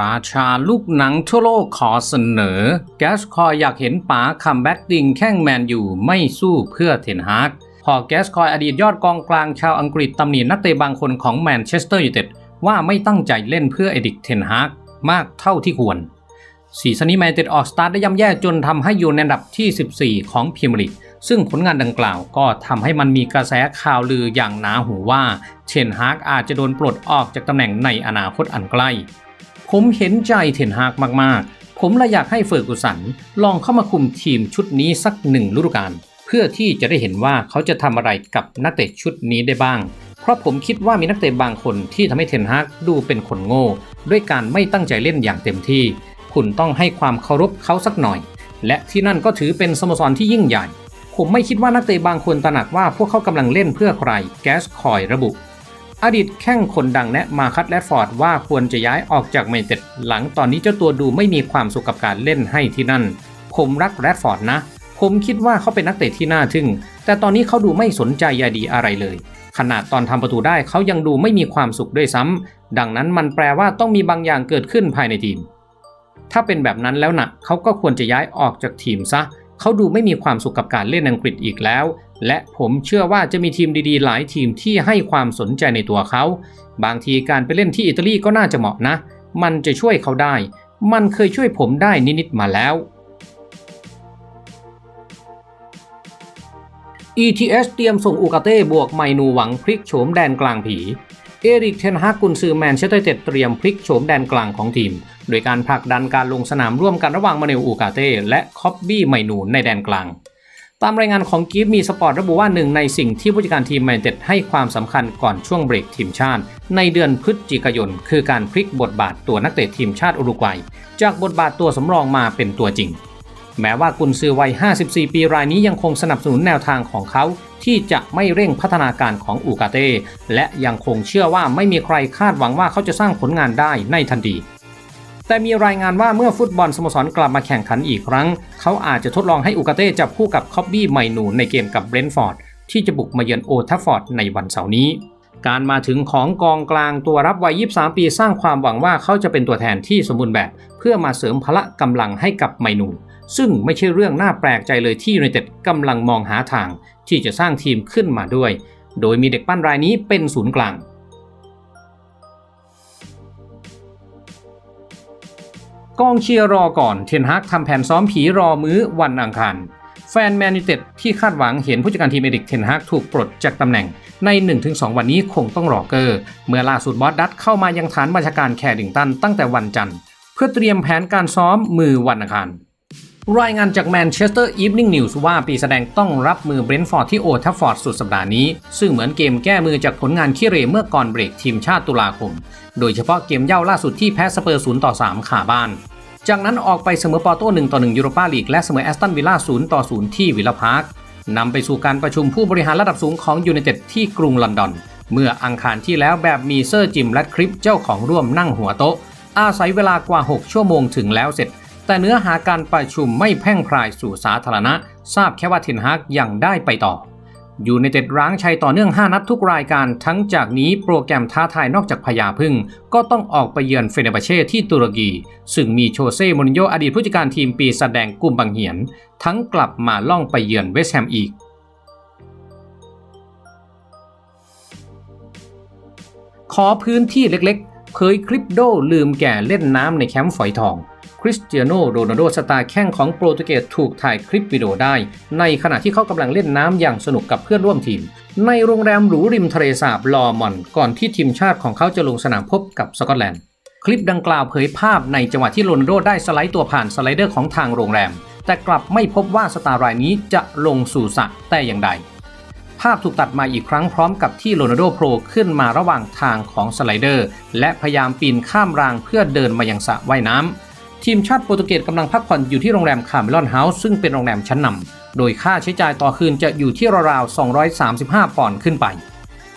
ราชาลูกหนังทั่วโลกขอเสนอ แกสคอยอยากเห็นป๋าคัมแบ็กติงแข้งแมนอยู่ไม่สู้เพื่อเทนฮากพอแกสคอยอดีตยอดกองกลางชาวอังกฤษตำหนินักเตะบางคนของแมนเชสเตอร์ยูไนเต็ดว่าไม่ตั้งใจเล่นเพื่อเอดิกเทนฮากมากเท่าที่ควรสีซันนี้แมนเต็ดออกสตาร์ทได้ย่ำแย่จนทำให้อยู่ในอันดับที่ 14 ของพรีเมียร์ลีกซึ่งผลงานดังกล่าวก็ทำให้มันมีกระแสข่าวลืออย่างหนาหูว่าเทนฮากอาจจะโดนปลดออกจากตำแหน่งในอนาคตอันใกล้ ผมเห็นใจเทนฮากมากๆ ผมเลยอยากให้เฟอร์กุสันลองเข้ามาคุมทีมชุดนี้สักหนึ่งฤดูกาลเพื่อที่จะได้เห็นว่าเขาจะทำอะไรกับนักเตะชุดนี้ได้บ้าง เพราะผมคิดว่ามีนักเตะบางคนที่ทำให้เทนฮากดูเป็นคนโง่ ด้วยการไม่ตั้งใจเล่นอย่างเต็มที่ คุณต้องให้ความเคารพเขาสักหน่อย และที่นั่นก็ถือเป็นสโมสรที่ยิ่งใหญ่ ผมไม่คิดว่านักเตะบางคนตระหนักว่าพวกเขากำลังเล่นเพื่อใคร แกสคอยระบุ อดีตแข้งคนดังแนะมาคัตแรดฟอร์ดว่าควรจะย้ายออกจากแมนเชสเตอร์หลังตอนนี้เจ้าตัวดูไม่มีความสุขกับการเล่นให้ที่นั่น ผมรักแรดฟอร์ดนะ ผมคิดว่าเขาเป็นนักเตะที่น่าทึ่ง แต่ตอนนี้เขาดูไม่สนใจใยดีอะไรเลย ขนาดตอนทำประตูได้เขายังดูไม่มีความสุขด้วยซ้ำดังนั้นมันแปลว่าต้องมีบางอย่างเกิดขึ้นภายในทีม ถ้าเป็นแบบนั้นแล้วนะเขาก็ควรจะย้ายออกจากทีมซะเขาดูไม่มีความสุขกับการเล่นอังกฤษอีกแล้ว และผมเชื่อว่าจะมีทีมดีๆ หลายทีมที่ให้ความสนใจในตัวเขา บางทีการไปเล่นที่อิตาลีก็น่าจะเหมาะนะ มันจะช่วยเขาได้ มันเคยช่วยผมได้นิดๆมาแล้ว ETS เตรียมส่งอูกาเต้บวกไมนูหวังพลิกโฉมแดนกลางผี เอริกเทนฮากกุนซือแมนเชสเตอร์เต็ดเตรียมพลิกโฉมแดนกลางของทีม โดยการผลักดันการลงสนามร่วมกันระหว่างมาเนลอูกาเต้และคอบบี้ไมนูในแดนกลาง ตามรายงานของกีฟมีสปอร์ตระบุว่าหนึ่งในสิ่งที่ผู้จัดการทีมแมนเต็ดให้ความสำคัญก่อนช่วงเบรกทีมชาติ ในเดือนพฤศจิกายน คือการพลิกบทบาทตัวนักเตะทีมชาติอุรุกวัย จากบทบาทตัวสำรองมาเป็นตัวจริง แม้ว่ากุนซือวัย 54 ปีรายนี้ยังคงสนับสนุนแนวทางของเขาที่จะไม่เร่งพัฒนาการของอูกาเต้และยังคงเชื่อว่าไม่มีใครคาดหวังว่าเขาจะสร้างผลงานได้ในทันที แต่มีรายงานว่าเมื่อฟุตบอลสโมสรกลับมาแข่งขันอีกครั้ง เขาอาจจะทดลองให้อูกาเต้จับคู่กับคอบบี้ไมนูในเกมกับเบรนท์ฟอร์ดที่จะบุกมาเยือนโอทัฟฟอร์ดในวันเสาร์นี้ การมาถึงของกองกลางตัวรับวัย 23 ปีสร้างความหวังว่าเขาจะเป็นตัวแทนที่สมบูรณ์แบบ เพื่อมาเสริมพละกำลังให้กับไมนู ซึ่งไม่ใช่เรื่องน่าแปลกใจเลยที่ยูไนเต็ดกำลังมองหาทาง ที่จะสร้างทีมขึ้นมาด้วย โดยมีเด็กปั้นรายนี้เป็นศูนย์กลาง กองเชียร์รอก่อนเทนฮากทำแผนซ้อมผีรอมื้อวันอังคารแฟนแมนยูเต็ดที่คาดหวังเห็นผู้จัดการทีมเอดิกเทนฮากถูกปลดจากตำแหน่งใน 1-2 วันนี้คงต้องรอเกอร์ เมื่อล่าสุดบอสดัตเข้ามายังฐานบัญชาการแคดิงตันตั้งแต่วันจันทร์ เพื่อเตรียมแผนการซ้อมมือวันอังคาร รายงานจากแมนเชสเตอร์อีฟนิ่งนิวส์ว่าปีแสดงต้องรับมือเบรนท์ฟอร์ดที่โอทัฟฟอร์ดสุดสัปดาห์นี้ ซึ่งเหมือนเกมแก้มือจากผลงานขี้เหรเมื่อก่อนเบรกทีมชาติตุลาคม โดยเฉพาะเกมเย่าล่าสุดที่แพ้สเปอร์0ต่อ3ขาบ้าน จากนั้นออกไปเสมอปอร์โต้1ต่อ1ยูโรปาลีกและเสมอแอสตันวิลล่า0ต่อ0ที่วิลล่าพาร์คนำไปสู่การประชุมผู้บริหารระดับสูงของยูไนเต็ดที่กรุงลอนดอน เมื่ออังคารที่แล้วแบบมีเซอร์จิมและคลิปเจ้าของร่วมนั่งหัวโต๊ะ อาศัยเวลากว่า 6 ชั่วโมงถึงแล้วเสร็จ แต่เนื้อหาการประชุมไม่แพ่งพรายสู่สาธารณะ ทราบแค่ว่าเทนฮากยังได้ไปต่อ ยูไนเต็ดร้างชัยต่อเนื่อง 5 นัดทุกรายการ ทั้งจากนี้โปรแกรมท้าทายนอกจากพยาพึ่ง ก็ต้องออกไปเยือนเฟเนบาเช่ที่ตุรกี ซึ่งมีโชเซ่โมรินโญ่อดีตผู้จัดการทีมปีแสดงกุมบังเหียน ทั้งกลับมาล่องไปเยือนเวสต์แฮมอีกขอพื้นที่เล็กๆเผยคลิปโดลืมแก่เล่นน้ำในแคมป์ฝอยทอง คริสเตียโนโรนัลโดสตาร์แข้งของโปรตุเกสถูกถ่ายคลิปวิดีโอได้ ในขณะที่เขากำลังเล่นน้ำอย่างสนุกกับเพื่อนร่วมทีม ในโรงแรมหรูริมทะเลสาบลอมอน ก่อนที่ทีมชาติของเขาจะลงสนามพบกับสกอตแลนด์ คลิปดังกล่าวเผยภาพในจังหวะที่โรนัลโดได้สไลด์ตัวผ่านสไลเดอร์ของทางโรงแรม แต่กลับไม่พบว่าสตาร์รายนี้จะลงสู่สระแต่อย่างใดภาพถูกตัดมาอีกครั้งพร้อมกับที่โรนัลโดโผล่ขึ้นมาระหว่างทางของสไลเดอร์ และพยายามปีนข้ามรางเพื่อเดินมายังสระว่ายน้ำ ทีมชาติโปรตุเกสกำลังพักผ่อนอยู่ที่โรงแรมคาร์เมลอนเฮาส์ซึ่งเป็นโรงแรมชั้นนำโดยค่าใช้จ่ายต่อคืนจะอยู่ที่ราวๆ235 ปอนด์ขึ้นไป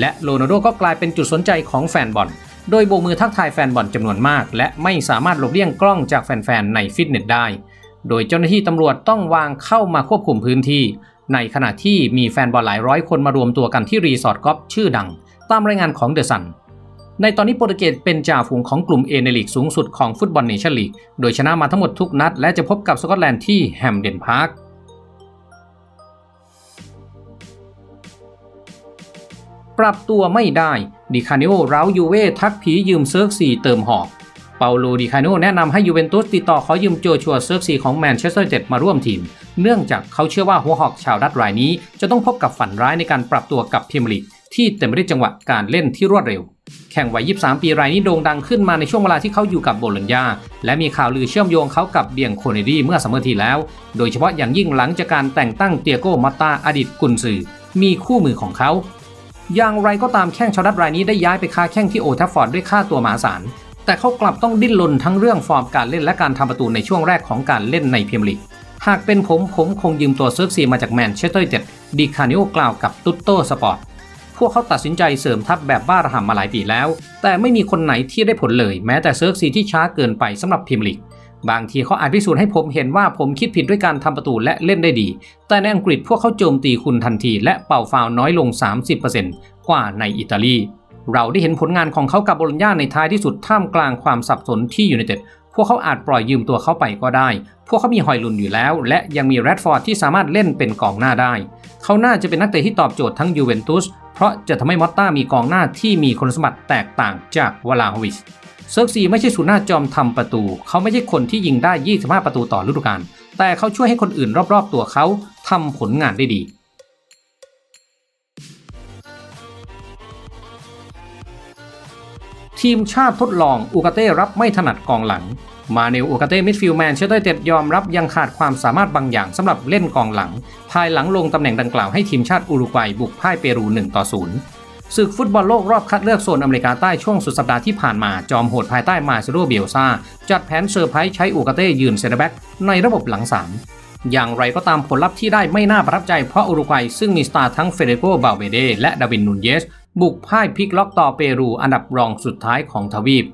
และโรนัลโดก็กลายเป็นจุดสนใจของแฟนบอล โดยโบกมือทักทายแฟนบอลจำนวนมาก และไม่สามารถหลบเลี่ยงกล้องจากแฟนๆในฟิตเนสได้ โดยเจ้าหน้าที่ตำรวจต้องวางเข้ามาควบคุมพื้นที่ ในขณะที่มีแฟนบอลหลายร้อยคนมารวมตัวกันที่รีสอร์ทกอล์ฟชื่อดัง ตามรายงานของเดอะซัน ในตอนนี้โปรตุเกสเป็นจ่าฝูงของกลุ่ม A ในลีกสูงสุดของฟุตบอลเนชั่นลีก โดยชนะมาทั้งหมดทุกนัด และจะพบกับสกอตแลนด์ที่แฮมเดนพาร์คปรับตัวไม่ได้ดิคาเนโอร้ายูเว่ทักผียืมเซิร์กซีเติมหอกเปาโลดิคาโนแนะนำให้ยูเวนตุสติดต่อขอยืมโจชัวเซิร์กซีของแมนเชสเตอร์เจ็ดมาร่วมทีม เนื่องจากเขาเชื่อว่าหัวหอกชาวดัตรายนี้ จะต้องพบกับฝันร้ายในการปรับตัวกับพรีเมียร์ลีกที่เต็มไปด้วยจังหวะการเล่นที่รวดเร็ว แข่งวัย 23 ปีรายนี้โด่งดังขึ้นมาในช่วงเวลาที่เขาอยู่กับโบโลญญา และมีข่าวลือเชื่อมโยงเขากับเบียงโคเนดีเมื่อสัมเมอร์ที่แล้ว โดยเฉพาะอย่างยิ่งหลังจากการแต่งตั้งเตียโกมาตาอดีตกุนซือ มีคู่มือของเขาอย่างไรก็ตามแข้งชาวดัตรายนี้ได้ย้ายไปค้าแข้งที่โอทัฟฟอร์ดด้วยค่าตัวมหาศาล แต่เขากลับต้องดิ้นรนทั้งเรื่องฟอร์มการเล่นและการทำประตูในช่วงแรกของการเล่นในพรีเมียร์ลีก หากเป็นผมผมคงยืมตัวเซิร์ฟซีมาจากแมนเชสเตอร์ยูไนเต็ดดิคานิโอกล่าวกับตุตโตสปอร์ต พวกเขาตัดสินใจเสริมทัพแบบบ้าระห่ำมาหลายปีแล้ว แต่ไม่มีคนไหนที่ได้ผลเลย แม้แต่เซิร์ฟซีที่ช้าเกินไปสำหรับพรีเมียร์ลีกบางทีเขาอาจพิสูจน์ให้ผมเห็นว่าผมคิดผิดด้วยการทำประตูและเล่นได้ดี แต่ในอังกฤษพวกเขาโจมตีคุณทันที และเป่าฟาวน้อยลง 30%กว่าในอิตาลี เราได้เห็นผลงานของเขากับโบโลญญาในท้ายที่สุดท่ามกลางความสับสนที่ยูไนเต็ดพวกเขาอาจปล่อยยืมตัวเขาไปก็ได้ พวกเขามีหอยลุนอยู่แล้ว และยังมีแรดฟอร์ดที่สามารถเล่นเป็นกองหน้าได้ เขาน่าจะเป็นนักเตะที่ตอบโจทย์ทั้งยูเวนตุส เพราะจะทำให้มอตตามีกองหน้าที่มีคุณสมบัติแตกต่างจากวลาฮวิชเซิร์กซีไม่ใช่ศูนย์หน้าจอมทำประตู เขาไม่ใช่คนที่ยิงได้ 25 ประตูต่อฤดูกาล แต่เขาช่วยให้คนอื่นรอบๆ ตัวเขาทำผลงานได้ดี ทีมชาติทดลองอูกาเต้รับไม่ถนัดกองหลัง มาเนลอูกาเต้มิดฟิลด์แมนเชสเตอร์เต็ดยอมรับยังขาดความสามารถบางอย่างสำหรับเล่นกองหลัง ภายหลังลงตำแหน่งดังกล่าวให้ทีมชาติอุรุกวัยบุกพ่ายเปรู1ต่อ0ศึกฟุตบอลโลกรอบคัดเลือกโซนอเมริกาใต้ช่วงสุดสัปดาห์ที่ผ่านมา จอมโหดภายใต้มาซิโรเบลซาจัดแผนเซอร์ไพรส์ใช้อูกาเต้ยืนเซนเตอร์แบ็กในระบบหลัง3อย่างไรก็ตามผลลัพธ์ที่ได้ไม่น่าประทับใจเพราะอุรุกวัยซึ่งมีสตาร์ทั้งเฟเดโกบาเวเดและดาวินนูนเยส บุกพ่ายพลิกล็อกต่อเปรูอันดับรองสุดท้ายของทวีป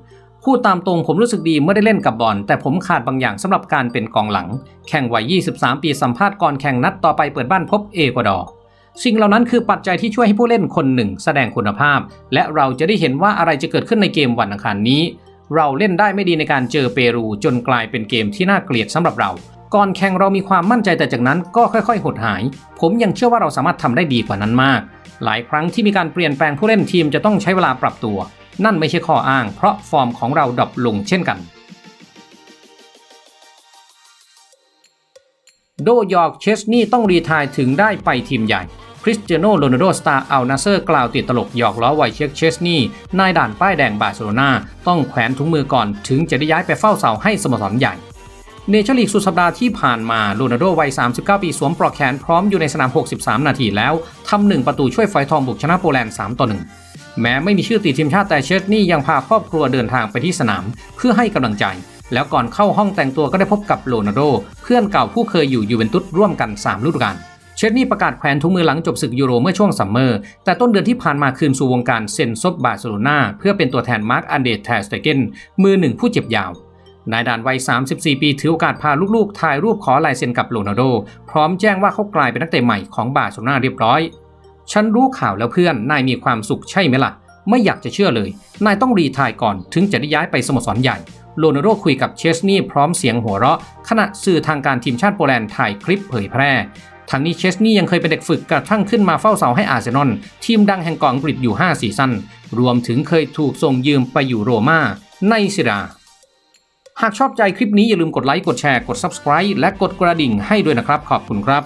พูดตามตรงผมรู้สึกดีเมื่อได้เล่นกับบอลแต่ผมขาดบางอย่างสำหรับการเป็นกองหลัง แข่งวัย 23 ปีสัมภาษณ์ก่อนแข่งนัดต่อไปเปิดบ้านพบเอกวาดอร์สิ่งเหล่านั้นคือปัจจัยที่ช่วยให้ผู้เล่นคนหนึ่ง แสดงคุณภาพ และเราจะได้เห็นว่าอะไรจะเกิดขึ้นในเกมวันอังคารนี้ เราเล่นได้ไม่ดีในการเจอเปรู จนกลายเป็นเกมที่น่าเกลียดสำหรับเรา ก่อนแข่งเรามีความมั่นใจแต่จากนั้นก็ค่อยๆ หดหาย ผมยังเชื่อว่าเราสามารถทำได้ดีกว่านั้นมาก หลายครั้งที่มีการเปลี่ยนแปลงผู้เล่นทีมจะต้องใช้เวลาปรับตัว นั่นไม่ใช่ข้ออ้าง เพราะฟอร์มของเราดรอปลงเช่นกัน โดยอร์กเชสนี่ต้องรีไทายถึงได้ไปทีมใหญ่คริสเตียโนโรนัลโดสตาร์อัลนาเซอร์กล่าวติดตลกหยอกล้อไวเช็คเชสนี่นายด่านป้ายแดงบาร์เซโลนาต้องแขวนถุงมือก่อนถึงจะได้ย้ายไปเฝ้าเสาให้สโมสรใหญ่เนชั่นลีกสุดสัปดาห์ที่ผ่านมาโรนัลโดวัย 39 ปีสวมปลอกแขนพร้อมอยู่ในสนาม 63 นาทีแล้ว ทำหนึ่งประตูช่วยไฟทองบุกชนะโปแลนด์ 3 ต่อ 1 แม้ไม่มีชื่อติดทีมชาติแต่เชสนี่ยังพาครอบครัวเดินทางไปที่สนาม เพื่อให้กำลังใจ แล้วก่อนเข้าห้องแต่งตัวก็ได้พบกับโรนัลโด เพื่อนเก่าผู้เคยอยู่ยูเวนตุสร่วมกัน 3 ฤดูกาลเชสนี่ประกาศแขวนถุงมือหลังจบศึกยูโรเมื่อช่วงซัมเมอร์ แต่ต้นเดือนที่ผ่านมาคืนสู่วงการเซ็นซบบาร์เซโลนาเพื่อเป็นตัวแทนมาร์กอันเดร์แทสเตเกนมือหนึ่งผู้เจ็บยาวนายด่านวัย 34 ปี ถือโอกาสพาลูกๆ ถ่ายรูปขอลายเซ็นกับโรนัลโด พร้อมแจ้งว่าเขากลายเป็นนักเตะใหม่ของบาร์เซโลนาเรียบร้อย ฉันรู้ข่าวแล้วเพื่อน นายมีความสุขใช่ไหมล่ะ ไม่อยากจะเชื่อเลย นายต้องรีทายก่อนถึงจะได้ย้ายไปสโมสรใหญ่โรนัลโดคุยกับเชสนี่พร้อมเสียงหัวเราะ ขณะสื่อทางการทีมชาติโปแลนด์ถ่ายคลิปเผยแพร่ทั้งนี้เชสนี่ยังเคยเป็นเด็กฝึกกระทั่งขึ้นมาเฝ้าเสาให้อาร์เซนอลทีมดังแห่งกาะอังกฤษอยู่ 5 ซีซั่น รวมถึงเคยถูกส่งยืมไปอยู่โรม่าในซิราหากชอบใจคลิปนี้อย่าลืมกดไลค์ กดแชร์ กด Subscribe และกดกระดิ่งให้ด้วยนะครับ ขอบคุณครับ